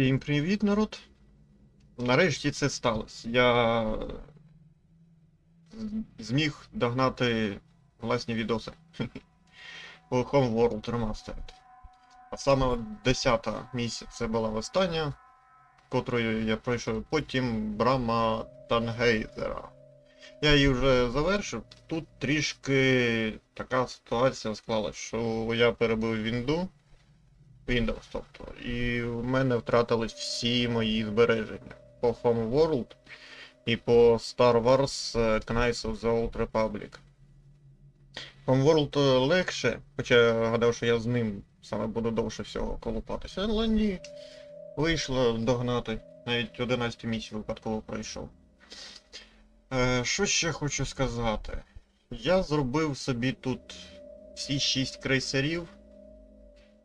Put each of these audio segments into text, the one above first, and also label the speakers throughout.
Speaker 1: Всім привіт, народ. Нарешті це сталося. Я зміг догнати власні відоси у Home World Remastered. А саме 10 місяць це була остання, котрою я пройшов потім Брама Тангейзера. Я її вже завершив. Тут трішки така ситуація склалась, що я перебив Вінду. Windows, тобто. І в мене втратились всі мої збереження по Home World і по Star Wars е, Knights of the Old Republic. Home World е, легше, хоча я гадав, що я з ним саме буду довше всього колупатися, але ні. Вийшло догнати. Навіть 11 місій випадково пройшов. Е, що ще хочу сказати? Я зробив собі тут всі 6 крейсерів.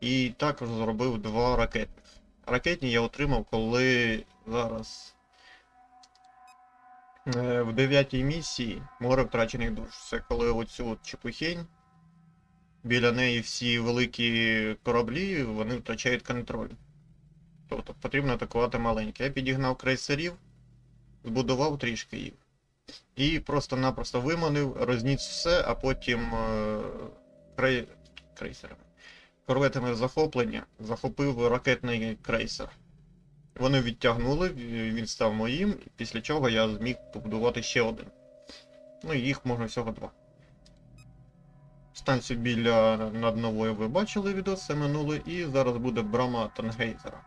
Speaker 1: І також зробив два ракетних. Ракетні я отримав, коли зараз е, в 9 місії море втрачених душ. Це коли оцю от чепухень, біля неї всі великі кораблі, вони втрачають контроль. Тобто потрібно атакувати маленькі. Я підігнав крейсерів, збудував трішки їх. І просто-напросто виманив, розніс все, а потім е, крей... крейсерами корветами захоплення захопив ракетний крейсер. Вони відтягнули, він став моїм, після чого я зміг побудувати ще один. Ну і їх можна всього два. Станцію біля над новою ви бачили відос, це минуле, і зараз буде брама Тангейзера.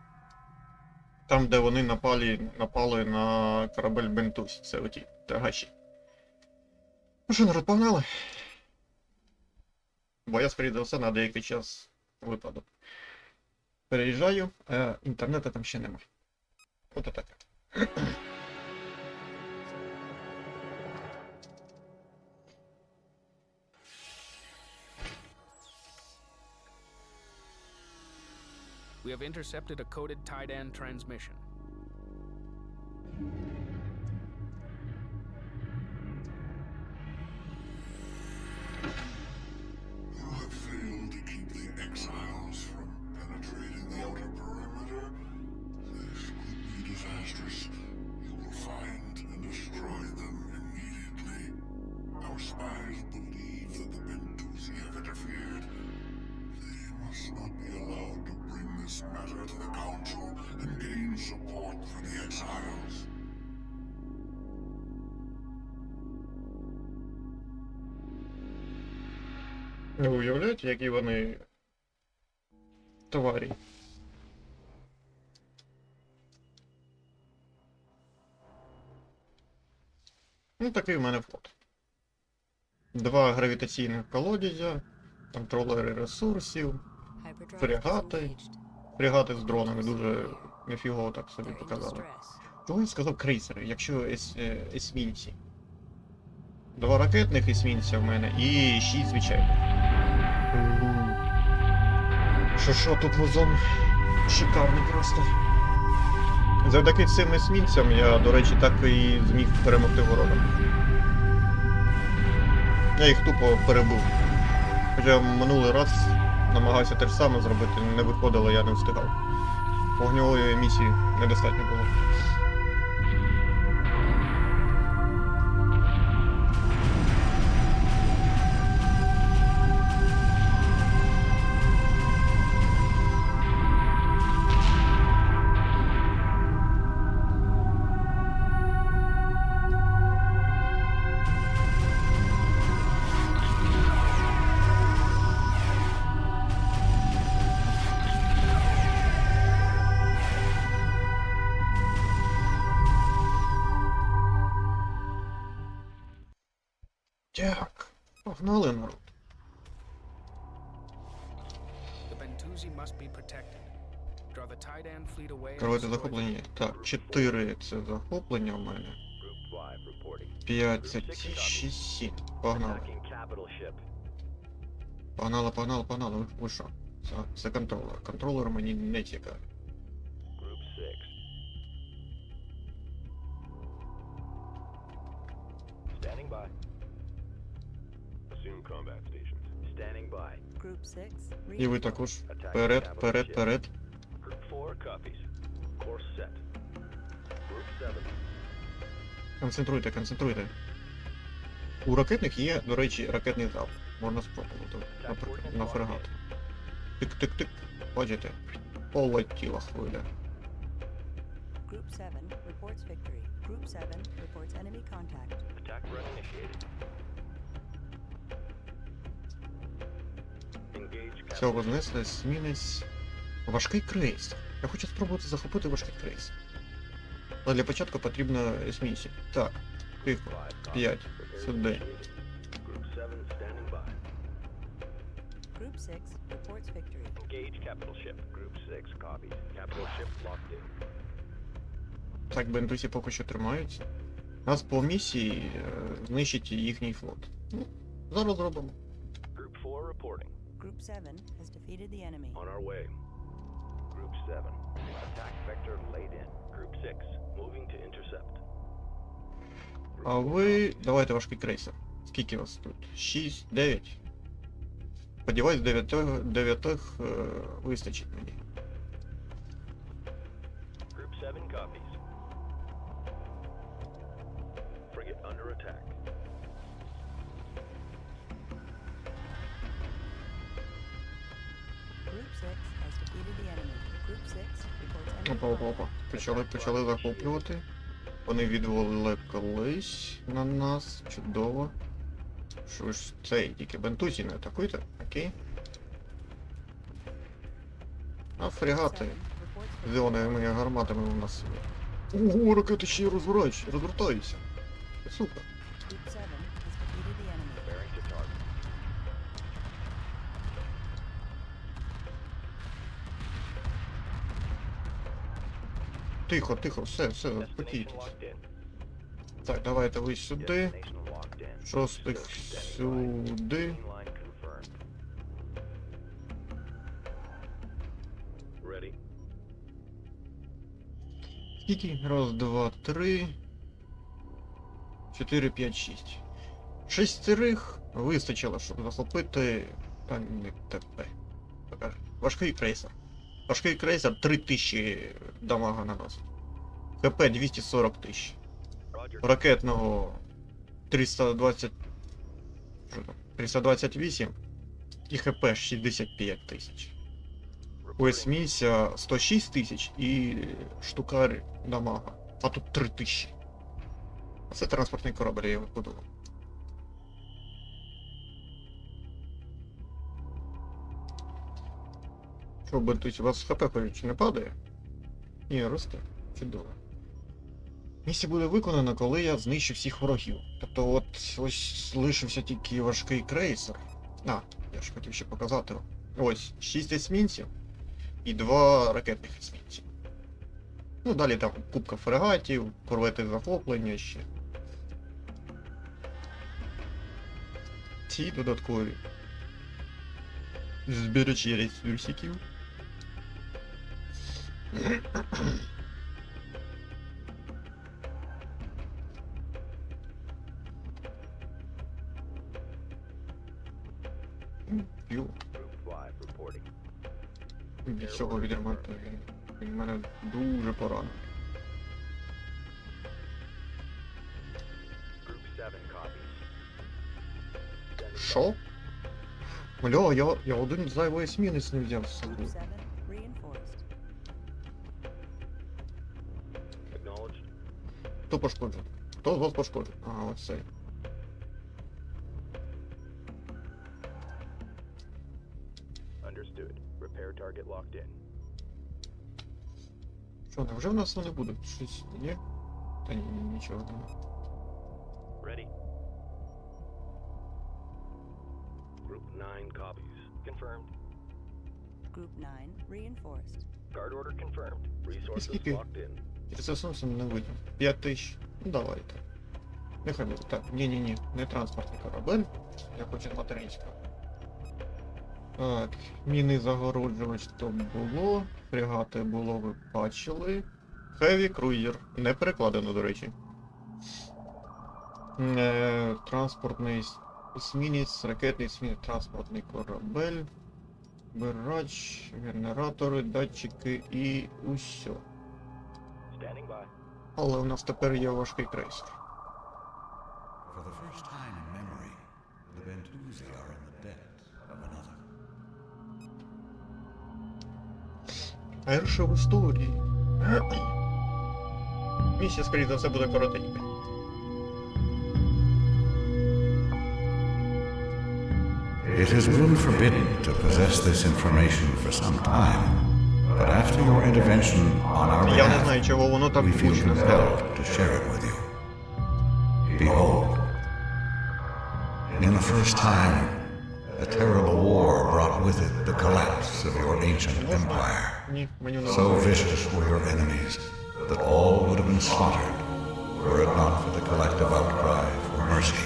Speaker 1: Там, де вони напали, напали на корабель Бентусі, це оті тягачі. Ну що, народ, погнали? Бо я, скоріше за все, на деякий час випадок. Переїжджаю, а інтернету там ще нема. От таке.
Speaker 2: We have intercepted a coded Tidan transmission.
Speaker 3: exiles from penetrating the outer perimeter. This could be disastrous. You will find and destroy them immediately. Our spies believe that the Bentusi have interfered. They must not be allowed to bring this matter to the Council and gain support for the exiles.
Speaker 1: Ви уявляєте, які вони тварі? Ну, такий в мене флот. Два гравітаційних колодязя, контролери ресурсів,
Speaker 4: Фрегати.
Speaker 1: фрегати з дронами дуже нефігово так собі показали. Чого я сказав крейсери, якщо ес, е, есмінці? Два ракетних есмінця в мене і шість звичайних. Що що тут музон шикарний просто. Завдяки цим есмінцям я, до речі, так і зміг перемогти ворога. Я їх тупо перебив. Хоча минулий раз намагався те ж саме зробити, не виходило, я не встигав. Вогньової місії недостатньо було.
Speaker 2: away. and
Speaker 1: Корвети
Speaker 2: destroy
Speaker 1: захоплені. Так, 4 це захоплення в мене.
Speaker 5: Group 5 reporting.
Speaker 1: 5 це ці 6 7. Погнали.
Speaker 5: Attacking capital ship.
Speaker 1: Погнали, погнали, погнали. Ви, ви що? Це, це контролер. Контролер мені не цікавий.
Speaker 5: Group 6. Standing by.
Speaker 1: І ви також. Вперед, вперед, вперед.
Speaker 5: Group 4 copies. Group 7.
Speaker 1: Концентруйте, концентруйте. У ракетних є, до речі, ракетний залп. Можна спробувати, наприклад, на фрегат. Тик-тик-тик. Бачите? Полетіла хвиля.
Speaker 4: Group 7 reports victory. Group 7 reports enemy contact.
Speaker 5: Attack run initiated.
Speaker 1: Цього знесли змінець. Важкий крейс. Я хочу спробувати захопити важкий крейс. Але для початку потрібно есмінці. Так, тихо.
Speaker 5: Five copies.
Speaker 1: П'ять.
Speaker 5: Prepare to
Speaker 1: Сюди.
Speaker 5: Group 7 standing by.
Speaker 4: Group 6 reports victory.
Speaker 5: Engage capital ship. Group 6 copies. Capital ship locked in.
Speaker 1: Так, бентусі поки що тримаються. Нас по місії е, знищить їхній флот. Ну, зараз зробимо.
Speaker 5: Group 4 reporting.
Speaker 4: Group 7 has defeated the enemy.
Speaker 5: On our way. Group 7. Attack vector laid in. Group 6. Moving to intercept. Group
Speaker 1: А
Speaker 5: four
Speaker 1: ви. Давайте важкий крейсер. Скільки вас тут? 6, 9. Сподіваюсь, дев'ятих, дев'ятих е, вистачить мені. Опа, опа, опа. Почали, почали захоплювати. Вони відвели колись на нас. Чудово. Що ж цей, тільки бентузі не атакуйте, окей. А фрегати
Speaker 4: 7 reports
Speaker 1: з
Speaker 4: victory.
Speaker 1: іонними гарматами у нас. Ого, ракети ще й розвиваються, розвертаються. Це Супер. Тихо, тихо, все, все,
Speaker 5: in.
Speaker 1: Так, давайте ви сюди. Шостих сюди. Скільки? Раз, два, три. Чотири, п'ять, шість. Шестерих вистачило, щоб захопити. Та не. Покажи. Важкий крейсер. Важкий крейсер 3000 дамага на нас. КП 240 тисяч. Ракетного 320. Що там? 328 і ХП 65 тисяч. У
Speaker 5: Reporting.
Speaker 1: есмінця 106 тисяч і штукар дамага. А тут 3 тисячі. Це транспортний корабль, я його подумав. Що, бентусь, у вас ХП чи не падає? Ні, росте. Чудово. Місія буде виконана, коли я знищу всіх ворогів. Тобто от ось лишився тільки важкий крейсер. А, я ж хотів ще показати. Ось, 6 есмінців і 2 ракетних есмінців. Ну, далі там кубка фрегатів, корвети захоплення ще. Ці додаткові. Збережі ресурсиків. Від цього відремонту він, він мене дуже поранив.
Speaker 5: Group 7 copies. Standing by.
Speaker 1: Що? Бля, я, я один зайвий есмінець не взяв з
Speaker 4: Group
Speaker 1: собою. Хто пошкоджений? Хто з вас пошкоджений? Ага, ось цей.
Speaker 5: Understood. Repair target locked in.
Speaker 1: Що, невже в нас вони будуть? Щось є? Та ні, ні, нічого немає.
Speaker 5: Ready. Group 9 copies. Confirmed.
Speaker 4: Group 9 reinforced.
Speaker 5: Guard order confirmed. Resources
Speaker 1: скільки?
Speaker 5: locked in.
Speaker 1: Це сонцем не видно. 5 тисяч. Ну давайте. Нехай буде. Так, ні-ні-ні, не транспортний корабель. Я хочу материнського. Так, міни загороджувач то було. Фрегати було, ви бачили. Хеві круїзер. Не перекладено, до речі. Е, транспортний есмінець, ракетний есмінець, транспортний корабель. Бирач, генератори, датчики і усьо. Але у нас тепер є важкий крейсер.
Speaker 6: For the first time in memory, the Bentusi are in the debt of another.
Speaker 1: Перше в історії. Місія, скоріше за все, буде коротенька.
Speaker 6: It has been forbidden to possess this information for some time, but after your intervention on our
Speaker 1: Я не
Speaker 6: behalf,
Speaker 1: знаю, чого воно так
Speaker 6: we feel
Speaker 1: гучно стало.
Speaker 6: compelled to share it with you. Behold, in the first time, a terrible war brought with it the collapse of your ancient empire.
Speaker 1: Ні, мені не
Speaker 6: So vicious were your enemies that all would have been slaughtered were it not for the collective outcry for mercy.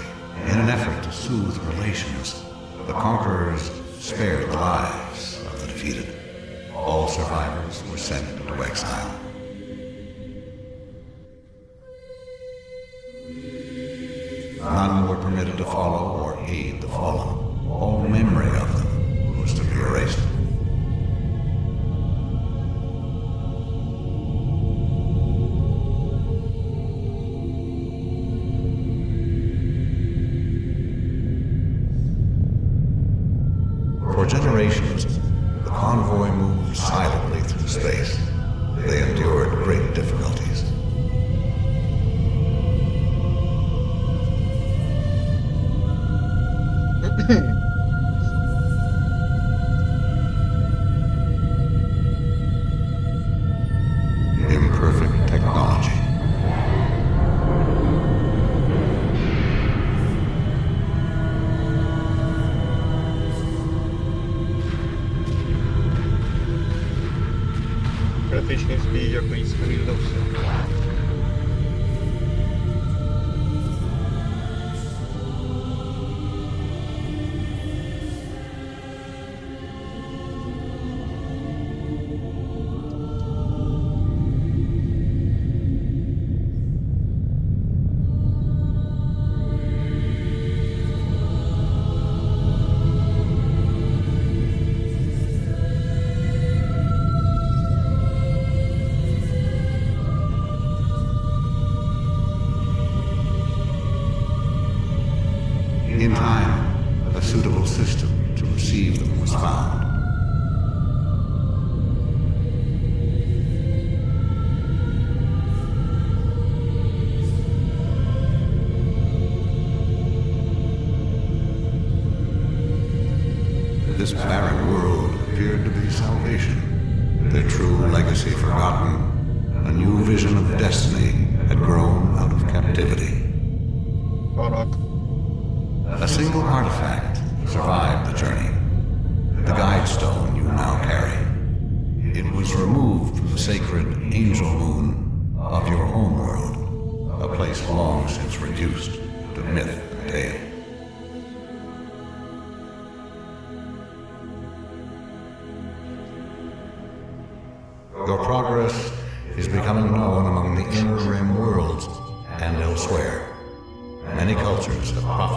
Speaker 6: In an effort to soothe relations, the conquerors spared the lives of the defeated. All survivors were sent into exile. None were permitted to follow or aid the fallen. All memory of pesca que ele já conhece o caminho da.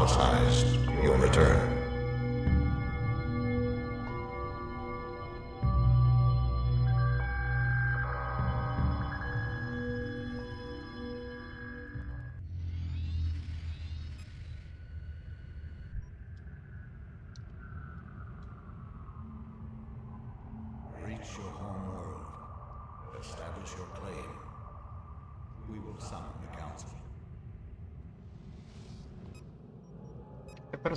Speaker 6: Prophesized your return.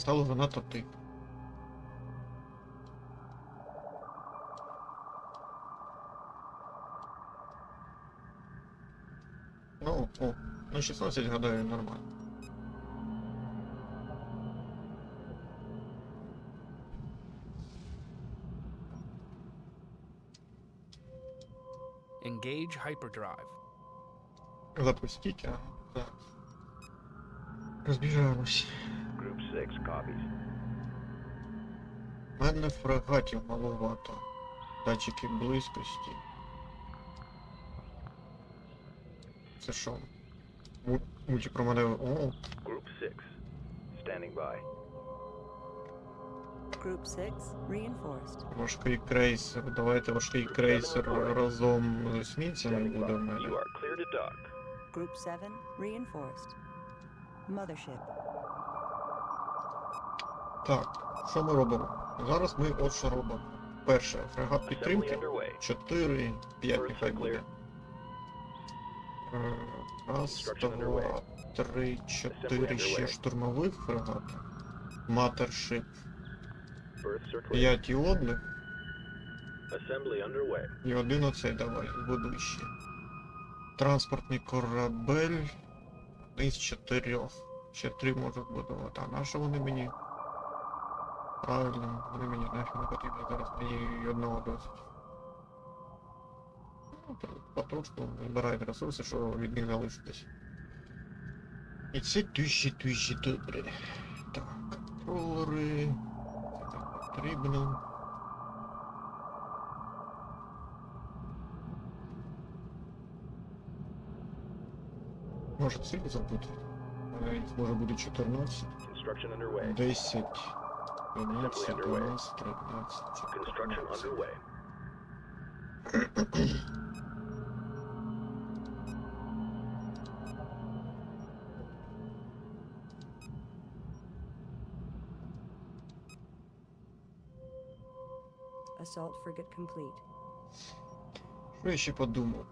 Speaker 1: Стало занадто тихо. Ну, о, ну 16 гадаю нормально.
Speaker 2: Engage hyperdrive.
Speaker 1: Запустіть, а. Так. Розбіжаємось.
Speaker 5: Group 6 copies.
Speaker 1: У мене фрегатів маловато. Датчики близькості. Це що? Му- Мультик про мене. О,
Speaker 5: Group 6. Standing by.
Speaker 4: Group 6 reinforced.
Speaker 1: Важкий крейсер. Давайте важкий крейсер разом з
Speaker 5: Standing
Speaker 1: буде в мене.
Speaker 5: You are clear to dock.
Speaker 4: Group 7 reinforced. Mothership.
Speaker 1: Так, що ми робимо? Зараз ми от що робимо. Перше, фрегат підтримки. 4, 5
Speaker 5: First
Speaker 1: нехай буде. Е, Раз, два, три, чотири, ще штурмових фрегати. Матершип.
Speaker 5: Berths
Speaker 1: 5 іонних.
Speaker 5: Assembly.
Speaker 1: І один оцей давай, будуй. Транспортний корабель. Один з чотирьох. Ще три можуть будувати. А на що вони мені? Правильно, вони мені нафіг не потрібні зараз, мені і одного досить. Ну, то Потрошку збирають ресурси, що від них залишитись. І це дуже дуже добре. Так, контролери. Це так потрібно. Може цифру забути? Е, Їх може бути 14,
Speaker 5: Construction underway.
Speaker 1: 10, 12, 12, 13,
Speaker 5: Construction
Speaker 1: 14.
Speaker 5: underway.
Speaker 4: Assault frigate complete.
Speaker 1: Що я ще подумав?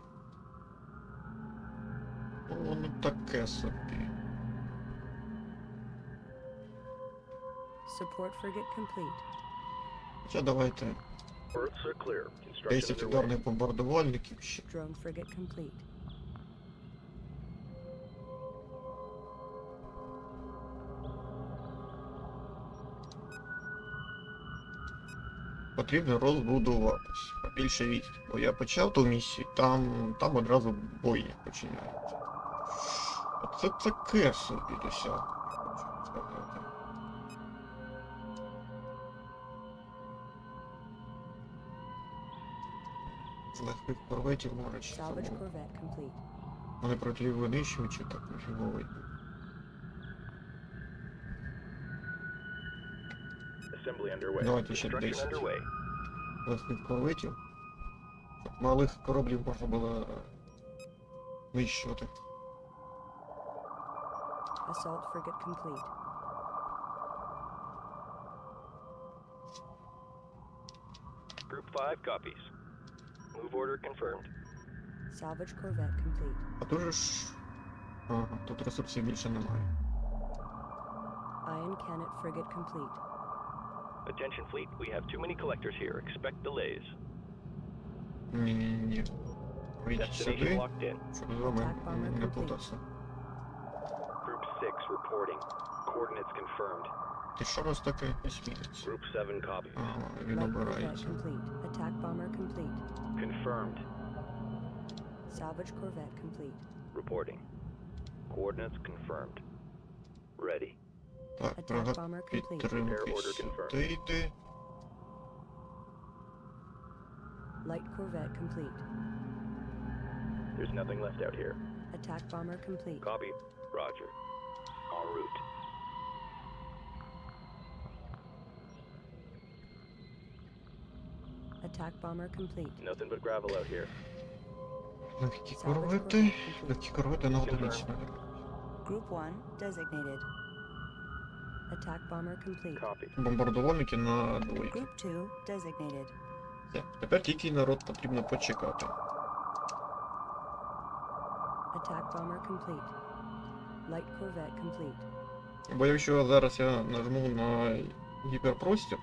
Speaker 1: Ну, воно таке собі.
Speaker 4: Support frigate complete.
Speaker 1: Хоча давайте
Speaker 5: Berths are clear. Construction
Speaker 1: 10
Speaker 5: underway.
Speaker 1: ударних бомбардувальників ще.
Speaker 4: Drone frigate complete.
Speaker 1: Потрібно розбудуватись. Побільше військ. Бо я почав ту місію, там, там одразу бої починаються. А Це таке собі досяг. Легких корветів
Speaker 4: corvette complete.
Speaker 1: Вони проти винищувачі так
Speaker 5: underway.
Speaker 1: Давайте ще 10.
Speaker 5: underway.
Speaker 1: легких корветів. Малих кораблів можна було е.
Speaker 4: Assault frigate complete.
Speaker 5: Group 5 copies. Move order confirmed.
Speaker 4: Salvage corvette complete.
Speaker 1: А дуже ж. Ага, тут ресурсів більше немає.
Speaker 4: Iron cannon frigate complete.
Speaker 5: Attention fleet, we have too many collectors here. Expect delays.
Speaker 1: Ні-ні-ні. Вийдіть
Speaker 5: Destination
Speaker 1: сюди,
Speaker 5: locked in.
Speaker 1: щоб з вами
Speaker 4: Так, пане,
Speaker 1: не
Speaker 4: complete.
Speaker 1: плутався.
Speaker 5: Group 6 reporting. Coordinates confirmed.
Speaker 1: Ти що раз таке esмінець?
Speaker 5: Group 7 copies.
Speaker 1: Ага, він
Speaker 4: Light corvette
Speaker 1: обирається.
Speaker 4: complete. Attack bomber complete.
Speaker 5: Confirmed.
Speaker 4: Salvage corvette complete.
Speaker 5: Reporting. Coordinates confirmed. Ready.
Speaker 1: Так,
Speaker 4: Attack
Speaker 1: пригад
Speaker 4: bomber complete.
Speaker 1: підтримки
Speaker 5: Repair order confirmed.
Speaker 1: сюди йди.
Speaker 4: Light corvette complete.
Speaker 5: There's nothing left out here.
Speaker 4: Attack bomber complete.
Speaker 5: Copy. Roger. En route.
Speaker 4: Attack bomber complete.
Speaker 5: Nothing but gravel out here.
Speaker 1: Легкі
Speaker 4: Salvage
Speaker 1: корвети.
Speaker 4: corvette complete.
Speaker 1: Легкі корвети на одиниці.
Speaker 4: Group 1 designated. Attack bomber complete.
Speaker 5: Copy.
Speaker 1: Бомбардувальники на двоє.
Speaker 4: Group 2 designated.
Speaker 1: Все. Тепер тільки народ потрібно почекати.
Speaker 4: Attack bomber complete. Light corvette complete.
Speaker 1: Бо якщо зараз я нажму на гіперпростір,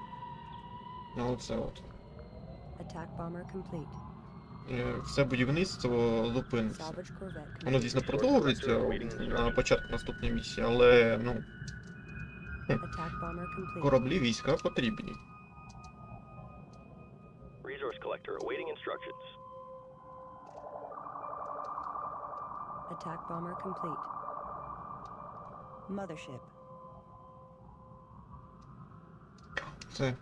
Speaker 1: на оце от,
Speaker 4: Attack bomber complete.
Speaker 1: е, все будівництво зупиниться.
Speaker 4: Salvage corvette
Speaker 1: Воно,
Speaker 4: complete.
Speaker 1: звісно, продовжиться на початку наступної місії, але ну, кораблі війська потрібні.
Speaker 5: Resource collector awaiting instructions.
Speaker 4: Attack bomber complete. Mothership.
Speaker 1: Це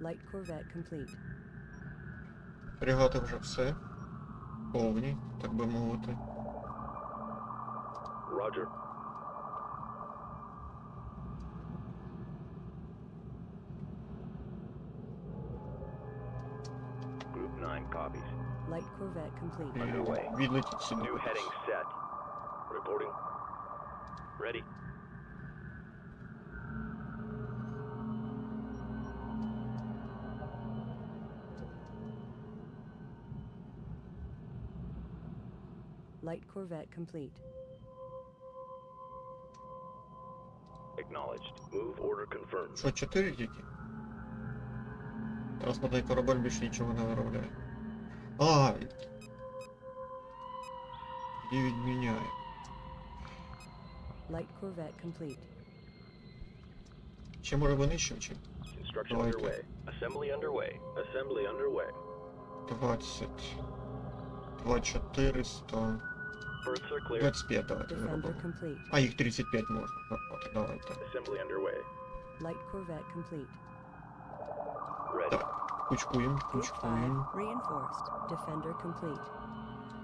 Speaker 4: Light corvette complete.
Speaker 1: Рігати вже все. Повні, так би мовити.
Speaker 5: Roger. Group 9 copies.
Speaker 4: Light Corvette complete.
Speaker 5: Underway. New heading set. Reporting. Ready.
Speaker 4: Light corvette complete.
Speaker 5: Acknowledged. Move order confirmed.
Speaker 1: Що, чотири тільки? Транспортний корабель більше нічого не виробляє. А, і- і відміняє.
Speaker 4: Light corvette complete.
Speaker 1: Ще може винищив чи?
Speaker 5: Construction
Speaker 1: Давайте.
Speaker 5: underway. Assembly underway. Assembly underway.
Speaker 1: 20. 2400. 25 надо
Speaker 4: было.
Speaker 1: А, их 35 можно. Ну,
Speaker 5: вот, давай.
Speaker 4: Light Corvette complete.
Speaker 1: Так, кучкуем,
Speaker 4: кучкуем. Reinforced. Defender complete.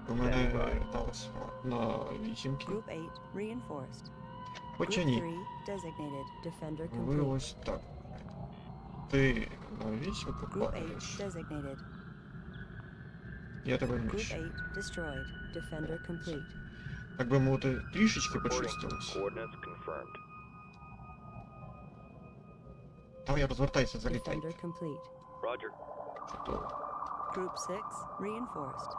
Speaker 1: У мене осталось э, на вісімки.
Speaker 4: Group 8 reinforced.
Speaker 1: Хоча.
Speaker 4: Designated defender complete.
Speaker 1: Ви так. На.
Speaker 4: Group 8 designated
Speaker 1: Я тебе
Speaker 4: Group
Speaker 1: нищу.
Speaker 4: 8 destroyed. Defender complete.
Speaker 1: Так би мовити, трішечки
Speaker 5: Reporting.
Speaker 1: почистилось.
Speaker 5: Coordinates confirmed.
Speaker 1: Давай розвертайся, залітай.
Speaker 4: Defender complete.
Speaker 5: Roger.
Speaker 1: Чудово.
Speaker 4: Group 6 reinforced.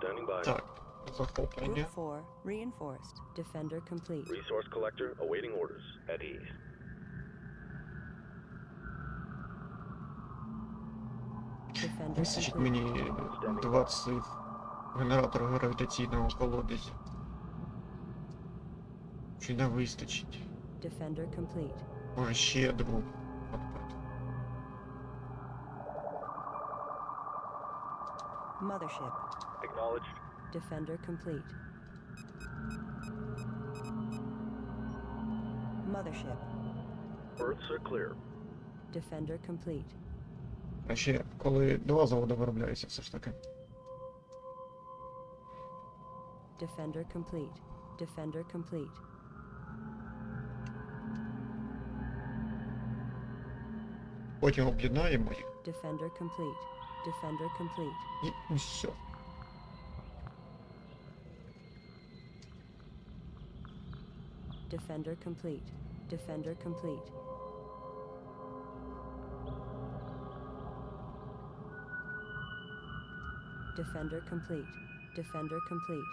Speaker 5: Standing by.
Speaker 1: Так, захоплення.
Speaker 4: Group 4 reinforced. Defender complete.
Speaker 5: Resource collector awaiting orders. At ease.
Speaker 1: Вистачить
Speaker 4: complete.
Speaker 1: мені два цих генератора гравітаційного колодязя. Чи не вистачить?
Speaker 4: Defender complete.
Speaker 1: Може ще двох.
Speaker 4: Mothership.
Speaker 5: Acknowledged.
Speaker 4: Defender complete. Mothership.
Speaker 5: Berths are clear.
Speaker 4: Defender complete.
Speaker 1: А ще коли два заводи виробляються, все ж таки.
Speaker 4: Defender complete. Defender complete.
Speaker 1: Потім об'єднаємо їх
Speaker 4: Defender complete. Defender complete.
Speaker 1: і все.
Speaker 4: Defender complete. Defender complete. Defender complete. Defender complete.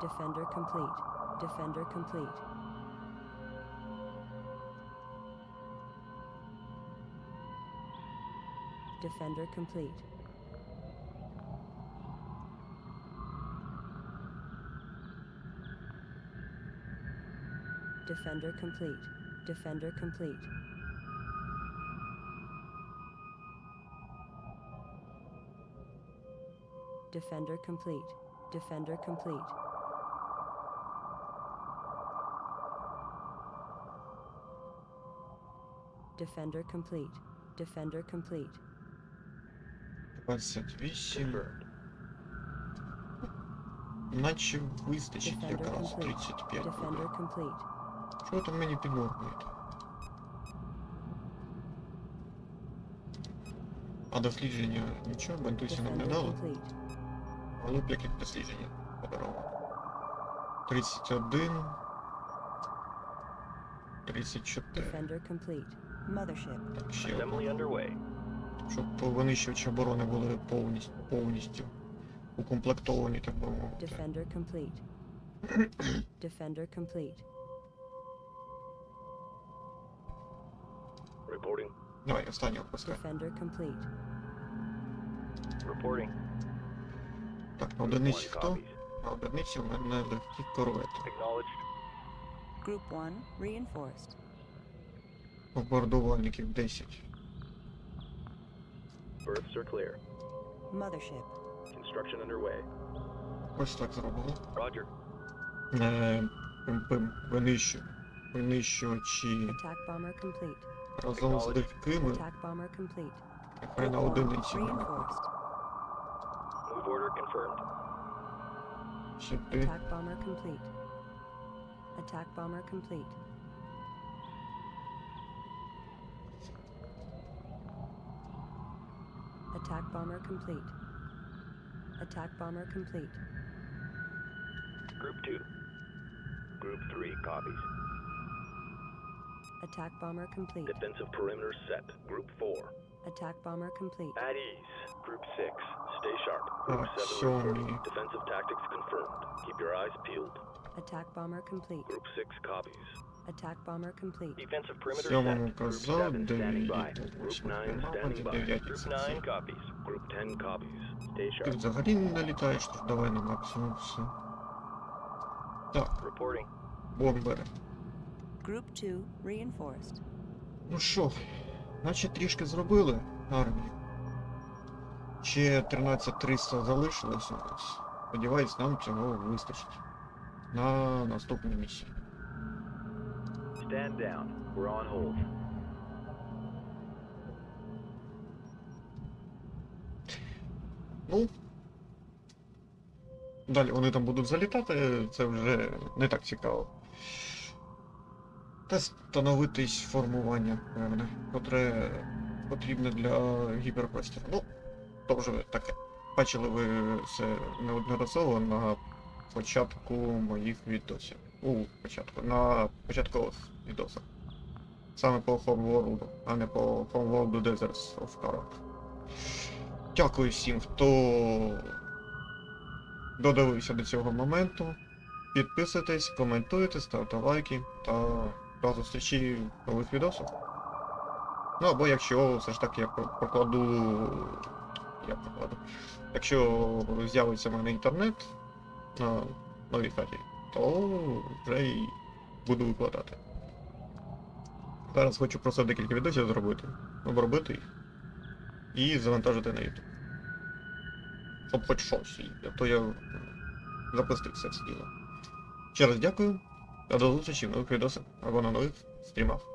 Speaker 4: Defender complete. Defender complete. Defender complete. Defender complete. Defender complete. Defender complete. Defender complete. Defender complete. Defender complete.
Speaker 1: 28.
Speaker 5: Confirmed.
Speaker 1: Наче вистачить
Speaker 4: Defender
Speaker 1: якраз
Speaker 4: complete.
Speaker 1: 35 буде.
Speaker 4: Defender complete.
Speaker 1: Що ви там мені підморгуєте? А дослідження нічого, бентусі нам не
Speaker 4: Defender
Speaker 1: Дали.
Speaker 4: complete.
Speaker 1: Але б які дослідження подарував. 31. 34.
Speaker 4: Defender complete. Mothership.
Speaker 1: Так, ще
Speaker 5: Assembly underway.
Speaker 1: Щоб винищувачі оборони були повністю, повністю укомплектовані, так би мовити.
Speaker 4: Defender complete. Defender complete.
Speaker 5: Reporting.
Speaker 1: Давай, останнього пускай.
Speaker 4: Defender complete.
Speaker 5: Reporting.
Speaker 1: Так, на одиниці хто? На одиниці в мене легкі корвети.
Speaker 4: Group 1 reinforced.
Speaker 1: Бомбардувальників 10.
Speaker 5: Berths are clear.
Speaker 4: Mothership.
Speaker 5: Construction underway.
Speaker 1: Ось так зробили.
Speaker 5: Roger.
Speaker 1: Е, винищу. Винищувачі
Speaker 4: Attack bomber complete.
Speaker 1: разом з легкими,
Speaker 4: Attack bomber complete.
Speaker 1: нехай на одиниці.
Speaker 4: reinforced.
Speaker 5: order confirmed.
Speaker 4: Attack bomber complete. Attack bomber complete. Attack bomber complete. Attack bomber complete.
Speaker 5: Group 2. Group 3 copies.
Speaker 4: Attack bomber complete.
Speaker 5: Defensive perimeter set. Group 4.
Speaker 4: Attack bomber complete.
Speaker 5: At ease. Group 6. Stay sharp. Group
Speaker 1: Так,
Speaker 5: 7
Speaker 1: сьомий.
Speaker 5: reporting. Defensive tactics confirmed. Keep your eyes peeled.
Speaker 4: Attack bomber complete.
Speaker 5: Group 6 copies.
Speaker 4: Attack bomber complete.
Speaker 5: Defensive perimeter
Speaker 1: Сьомому
Speaker 5: set. Group
Speaker 1: казав,
Speaker 5: 7 standing by.
Speaker 1: дев'ятий,
Speaker 5: Group
Speaker 1: восьмий
Speaker 5: 9
Speaker 1: казав,
Speaker 5: standing by.
Speaker 1: дев'ятий
Speaker 5: Group
Speaker 1: це
Speaker 5: 9
Speaker 1: все.
Speaker 5: copies. Group 10 copies. Stay
Speaker 1: Ти
Speaker 5: sharp.
Speaker 1: взагалі не літаєш, тож давай на максимум все. Так,
Speaker 5: Reporting.
Speaker 1: бомбери.
Speaker 4: Group 2 reinforced.
Speaker 1: Ну що, наче трішки зробили армію. Ще 13300 залишилось у нас. Сподіваюсь, нам цього вистачить. На наступній місії.
Speaker 5: Stand down. We're on hold.
Speaker 1: Ну. Далі вони там будуть залітати, це вже не так цікаво. Та становитись формування, певне, котре потрібне для гіперпростору. Ну, вже таке. Бачили ви це неодноразово на початку моїх відосів. У початку, на початкових відосах. Саме по Homeworld, а не по Homeworld Deserts of Karak. Дякую всім, хто додивився до цього моменту. Підписуйтесь, коментуйте, ставте лайки та до зустрічі в нових відосах. Ну або якщо все ж таки я про- прокладу. Прокладу. Якщо з'явиться в мене інтернет на новій хаті, то вже і буду викладати. Зараз хочу просто декілька відосів зробити, обробити їх і завантажити на YouTube. Щоб хоч щось, то я запустив все це діло. Ще раз дякую, та до зустрічі в нових відосах або на нових стрімах.